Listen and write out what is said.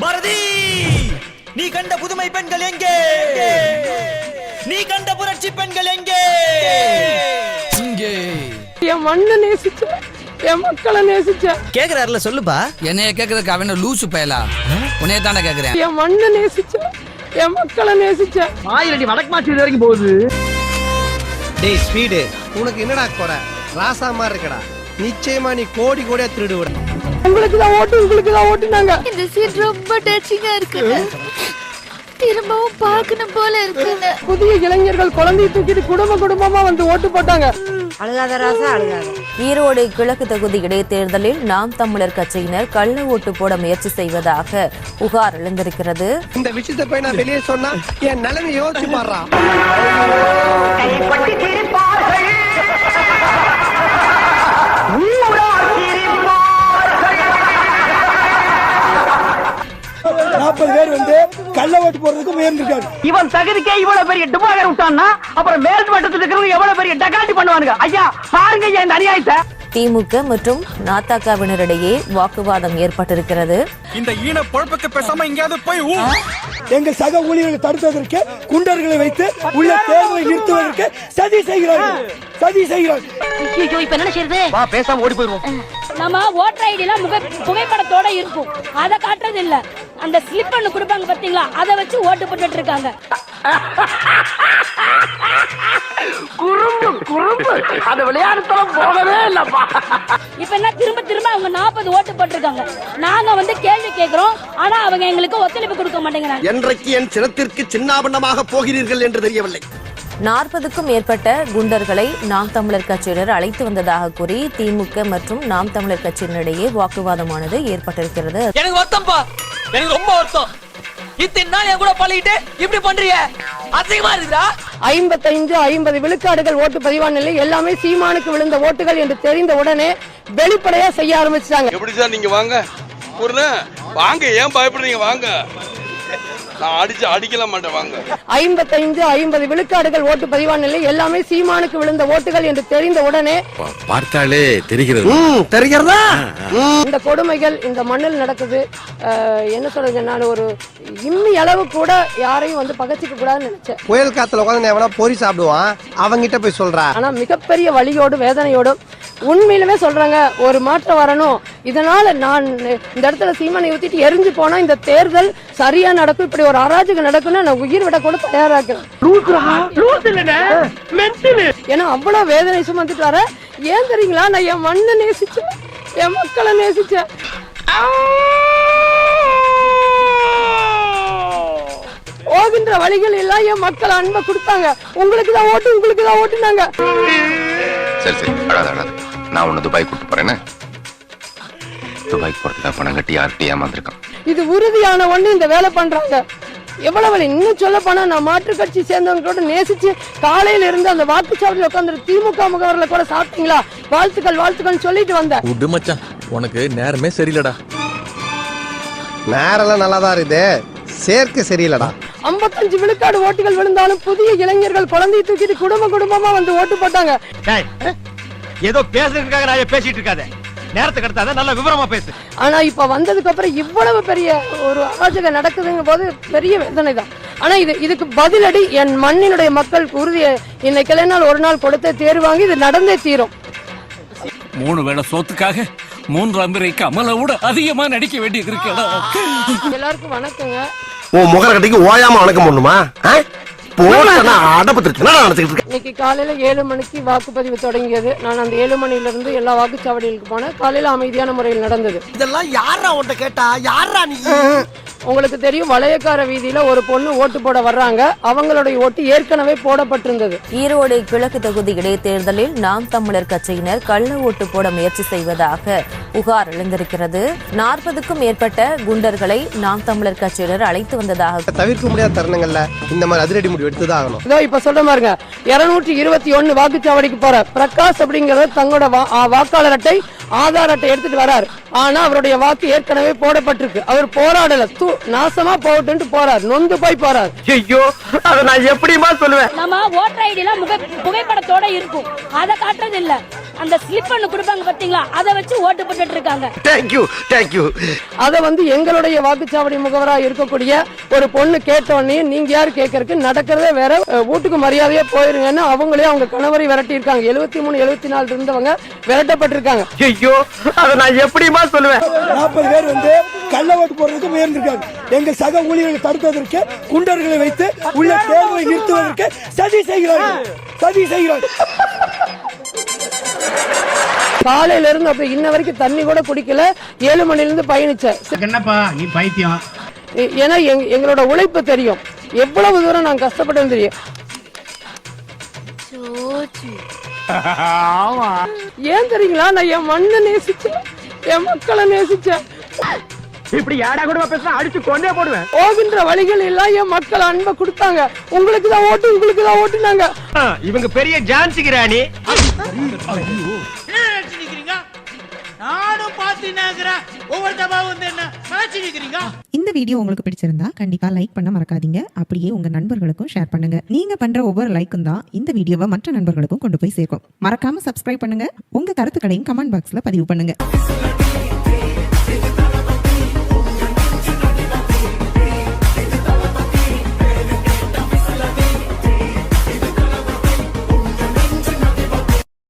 பாரதி நீ கண்ட புதுமை பெண்கள் எங்கே? நீ கண்ட புரட்சி பெண்கள் எங்கே? இங்கே. என் மண்ணை நேசிச்ச என் மக்களை நேசிச்ச. கேக்குறாருல சொல்லுப்பா. என்னைய கேக்குறதுக்கு அவன லூசு பயலா? உன்னைய தானே கேக்குறேன். என் மண்ணை நேசிச்ச என் மக்களை நேசிச்ச. ஆயிரடி வடக்கு மாற்றி வரைக்கும் போகுது. டேய் ஸ்பீடு உனக்கு என்னடா குறை? ராசா மாதிரி இருக்கடா. நிச்சயமா நீ கோடி கோடியா திருடு விட உங்களுக்கு தான் ஓட்டு உங்களுக்கு தான் ஓட்டுனாங்க. இந்த சீன் ரொம்ப டச்சிங்கா இருக்குங்க திரும்பவும் பார்க்கணும் போல இருக்குங்க புதிய இளைஞர்கள் குழந்தையை தூக்கிட்டு குடும்ப குடும்பமா வந்து ஓட்டு போட்டாங்க. அழுகாத ராசா அழுகாத. ஈரோடு கிழக்கு தொகுதி இடைத்தேர்தலில் நாம் தமிழர் கட்சியினர் கள்ள ஓட்டு போட முயற்சி செய்வதாக புகார் எழுந்திருக்கிறது. இந்த விஷயத்தை போய் நான் வெளியே சொன்னா என் நிலைமை யோசிச்சு பாடுறா. நாற்பது பேர் வந்து கள்ள ஓட்டு போறதுக்கு முயன்றிருக்காரு இவன் தகுதிக்கே இவ்வளவு பெரிய டுபாகர் விட்டான்னா அப்புறம் மேல் மட்டத்தில் இருக்கிறவங்க எவ்வளவு பெரிய டகாட்டி பண்ணுவானுங்க. ஐயா பாருங்க ஐயா இந்த அநியாயத்தை. திமுக மற்றும் நாத்தாக்காவினரிடையே வாக்குவாதம் ஏற்பட்டிருக்கிறது. இந்த ஈன பொழப்புக்கு பேசாம எங்கேயாவது போய் ஊ. எங்கள் சக ஊழியர்களை தடுப்பதற்கு குண்டர்களை வைத்து உள்ள தேர்தலை நிறுத்துவதற்கு சதி செய்கிறார்கள். சதி செய்கிறார்கள். இப்ப என்ன செய்யறது வா பேசாம ஓடி போயிருவோம் நம்ம ஓட்டர் ஐடிலாம் முக புகைப்படத்தோட இருக்கும். அதை காட்டுறது இல்ல அந்த ஸ்லிப் ஒன்று கொடுப்பாங்க பாத்தீங்களா? அதை வச்சு ஓட்டு போட்டுட்டு இருக்காங்க. குறும்பு குறும்பு. அந்த விளையாட்டுத்தனம் போகவே இல்லப்பா. இப்ப என்ன திரும்ப திரும்ப அவங்க நாற்பது ஓட்டு போட்டிருக்காங்க. நாங்க வந்து கேள்வி கேக்குறோம். ஆனா அவங்க எங்களுக்கு ஒத்துழைப்பு கொடுக்க மாட்டேங்கிறாங்க. என்றைக்கு என் சினத்திற்கு சின்னாபண்ணமாக போகிறீர்கள் என்று தெரியவில்லை. நாற்பதுக்கும் மேற்பட்ட குண்டர்களை நாம் தமிழர் கட்சியினர் அழைத்து வந்ததாக கூறி திமுக மற்றும் நாம் தமிழர் கட்சியினரிடையே வாக்குவாதமானது ஏற்பட்டிருக்கிறது. எனக்கு எனக்கு ரொம்ப வருத்தம். இத்தனை நாள் என் கூட பழகிட்டு இப்படி பண்றீங்க அசிங்கமா இருக்குதா ஐம்பத்தைந்து ஐம்பது விழுக்காடுகள் ஓட்டு பதிவான நிலை எல்லாமே சீமானுக்கு விழுந்த ஓட்டுகள் என்று தெரிந்த உடனே வெளிப்படையா செய்ய ஆரம்பிச்சிட்டாங்க. எப்படி சார் நீங்க வாங்க? வாங்க ஏன் பயப்படுறீங்க? வாங்க. நான் அடிச்சு அடிக்கல மாட்டேன் வாங்க. ஐம்பத்தைந்து ஐம்பது விழுக்காடுகள் ஓட்டு பதிவான நிலை எல்லாமே சீமானுக்கு விழுந்த ஓட்டுகள் என்று தெரிந்த உடனே பார்த்தாலே தெரிகிறது. தெரிகிறதா? இந்த கொடுமைகள் இந்த மண்ணில் நடக்குது. அஹ், என்ன சொல்றது நான் ஒரு இம்மி அளவு கூட யாரையும் வந்து பகச்சிக்க கூடாதுன்னு நினைச்சேன். புயல் காத்துல உட்காந்து எவனா பொறி சாப்பிடுவான் அவங்கிட்ட போய் சொல்றா. ஆனா மிகப்பெரிய வலியோடும் வேதனையோடும் உண்மையிலுமே சொல்றாங்க ஒரு மாற்றம் வரணும். இதனால நான் இந்த இடத்துல சீமானை ஊத்திட்டு எரிஞ்சு போனா இந்த தேர்தல் சரியா நடக்கும் இப்படி ஒரு அராஜகம் நடக்கும்னு நான் உயிர் விட கூட தயாராக்கிறேன். ஏன்னா அவ்வளவு வேதனை சுமந்துட்டு வர. ஏன் தெரியுங்களா? நான் என் மண்ணை நேசிச்சேன். என் மக்களை நேசிச்சேன். போகின்ற வழிகள் எல்லாம் என் மக்கள் அன்பை கொடுத்தாங்க. உங்களுக்கு தான் ஓட்டு உங்களுக்கு தான் ஓட்டுனாங்க. சரி சரி. நான் உன்னை துபாய் கூட்டு போறேன்னு? துபாய்க்கு போறதுக்காக பணம் கட்டி யார்கிட்ட ஏமாந்துருக்கான். இது உறுதியான ஒண்ணு இந்த வேலை பண்றாங்க. எவ்வளவு வலி? இன்னும் சொல்ல போனா நான் மாற்று கட்சி சேர்ந்தவங்களோட நேசிச்சு காலையில இருந்து அந்த வாக்குச்சாவடியில் உட்காந்து திமுக முகவரில் கூட சாப்பிட்டீங்களா? வாழ்த்துக்கள் வாழ்த்துக்கள் சொல்லிட்டு வந்தேன் விடு மச்சான் உனக்கு நேரமே சரியில்லடா. நேரெல்லாம் நல்லா தான் இருக்குது. சேர்க்க சரியில்லடா. ஐம்பத்தஞ்சு விழுக்காடு ஓட்டுகள் விழுந்தாலும் புதிய இளைஞர்கள் குழந்தையை தூக்கிட்டு குடும்ப குடும்பமா வந்து ஓட்டு போட்டாங்க. ஏதோ பேசுறதுக்காக நான் பேசிட்டு இருக்காத. நேரத்துக்கு அடுத்தாத நல்ல விவரமா பேசு. ஆனா இப்ப வந்ததுக்கு அப்புறம் இவ்வளவு பெரிய ஒரு அராஜகம் நடக்குதுங்க போது பெரிய வேதனை தான் ஆனா இது இதுக்கு பதிலடி என் மண்ணினுடைய மக்கள் உறுதியை இன்னைக்கு இல்லைனால் ஒரு நாள் கொடுத்தே தேர்வாங்கி இது நடந்தே தீரும். மூணு வேளை சோத்துக்காக மூன்றாம் பிறை கமலை விட அதிகமா நடிக்க வேண்டியது இருக்கடா எல்லாருக்கும் வணக்கங்க. உன் முகர கட்டிக்கு ஓயாம வணக்கம் பண்ணுமா? போனா இன்னைக்கு காலையில ஏழு மணிக்கு வாக்குப்பதிவு தொடங்கியது. நான் அந்த ஏழு மணில இருந்து எல்லா வாக்குச்சாவடிகளுக்கு போனேன். காலையில அமைதியான முறையில் நடந்தது. இதெல்லாம் யாரா உன்ட்ட கேட்டா? யாரா நீ? உங்களுக்கு தெரியும் வளையக்கார வீதியில ஒரு பொண்ணு ஓட்டு போட வர்றாங்க. அவங்களுடைய ஓட்டு ஏற்கனவே போடப்பட்டிருந்தது. ஈரோடு கிழக்கு தொகுதி இடைத்தேர்தலில் நாம் தமிழர் கட்சியினர் கள்ள ஓட்டு போட முயற்சி செய்வதாக புகார் எழுந்திருக்கிறது. நாற்பதுக்கும் மேற்பட்ட குண்டர்களை நாம் தமிழர் கட்சியினர் அழைத்து வந்ததாக தவிர்க்க முடியாத தருணங்கள்ல இந்த மாதிரி அதிரடி முடிவு எடுத்துதான் ஆகணும். இதோ இப்ப சொல்ற பாருங்க இருநூற்றி இருபத்தி ஒண்ணு வாக்குச்சாவடிக்கு போற பிரகாஷ் அப்படிங்கிறவர் தங்களோட வாக்காளர் அட்டை ஆதார் அட்டை எடுத்துட்டு வராரு. ஆனா அவருடைய வாக்கு ஏற்கனவே போடப்பட்டிருக்கு. அவர் போராடல நாசமா போகட்டுன்ட்டு போறார். நொந்து போய் போறார். ஐயோ அதை நான் எப்படிமா சொல்லுவேன்? நம்ம ஓட்டர் ஐடிலாம் முக புகைப்படத்தோட இருக்கும். அதை காட்டுறது இல்ல அந்த ஸ்லிப் ஒண்ணு கொடுப்பாங்க பாத்தீங்களா? அதை வச்சு ஓட்டு போட்டுட்டு இருக்காங்க. தேங்க்யூ தேங்க்யூ அத வந்து எங்களுடைய வாக்குச்சாவடி முகவரா இருக்கக்கூடிய ஒரு பொண்ணு கேட்ட உடனே நீங்க யாரு? கேட்கறதுக்கு நடக்கிறதே வேற. வீட்டுக்கு மரியாதையா போயிருங்கன்னு அவங்களே அவங்க கணவரை விரட்டி இருக்காங்க எழுபத்தி மூணு எழுபத்தி நாலு இருந்தவங்க விரட்டப்பட்டிருக்காங்க. ஐயோ அதை நான் எப்படிமா சொல்லுவேன்? நாற்பது பேர் வந்து கள்ள ஓட்டு போடுறதுக்கு முயன்றிருக்காங்க. எங்கள் சக ஊழியர்களை தடுப்பதற்கு குண்டர்களை வைத்து உள்ள தேர்தலை நிறுத்துவதற்கு சதி செய்கிறார்கள் சதி செய்கிறார்கள் காலையில இருந்து அப்ப இன்ன வரைக்கும் தண்ணி கூட குடிக்கல. ஏழு மணில இருந்து பயணிச்சேன் என்னப்பா நீ பைத்தியம்? ஏன்னா எங்க- எங்களோட உழைப்பு தெரியும். எவ்வளவு தூரம் நான் கஷ்டப்பட்டேன்னு தெரியும். ஏன் தெரியுங்களா? நான் என் மண்ணை நேசிச்சேன். என் மக்களை நேசிச்சேன். இப்படி ஏடா கூட பேசுனா அடிச்சு கொண்டே போடுவேன். போகின்ற வழிகள் எல்லாம் என் மக்கள் அன்பை கொடுத்தாங்க. உங்களுக்கு தான் ஓட்டு உங்களுக்கு தான் ஓட்டுனாங்க. இவங்க பெரிய ஜான்சி ராணி நானும் இந்த வீடியோ உங்களுக்கு பிடிச்சிருந்தா கண்டிப்பா லைக் பண்ண மறக்காதீங்க. அப்படியே உங்க நண்பர்களுக்கும் ஷேர் பண்ணுங்க. நீங்க பண்ற ஒவ்வொரு லைக்கும் தான் இந்த வீடியோவை மற்ற நண்பர்களுக்கும் கொண்டு போய் சேர்க்கும். மறக்காம சப்ஸ்கிரைப் பண்ணுங்க. உங்க கருத்துக்களையும் கமெண்ட் பாக்ஸ்ல பதிவு பண்ணுங்க.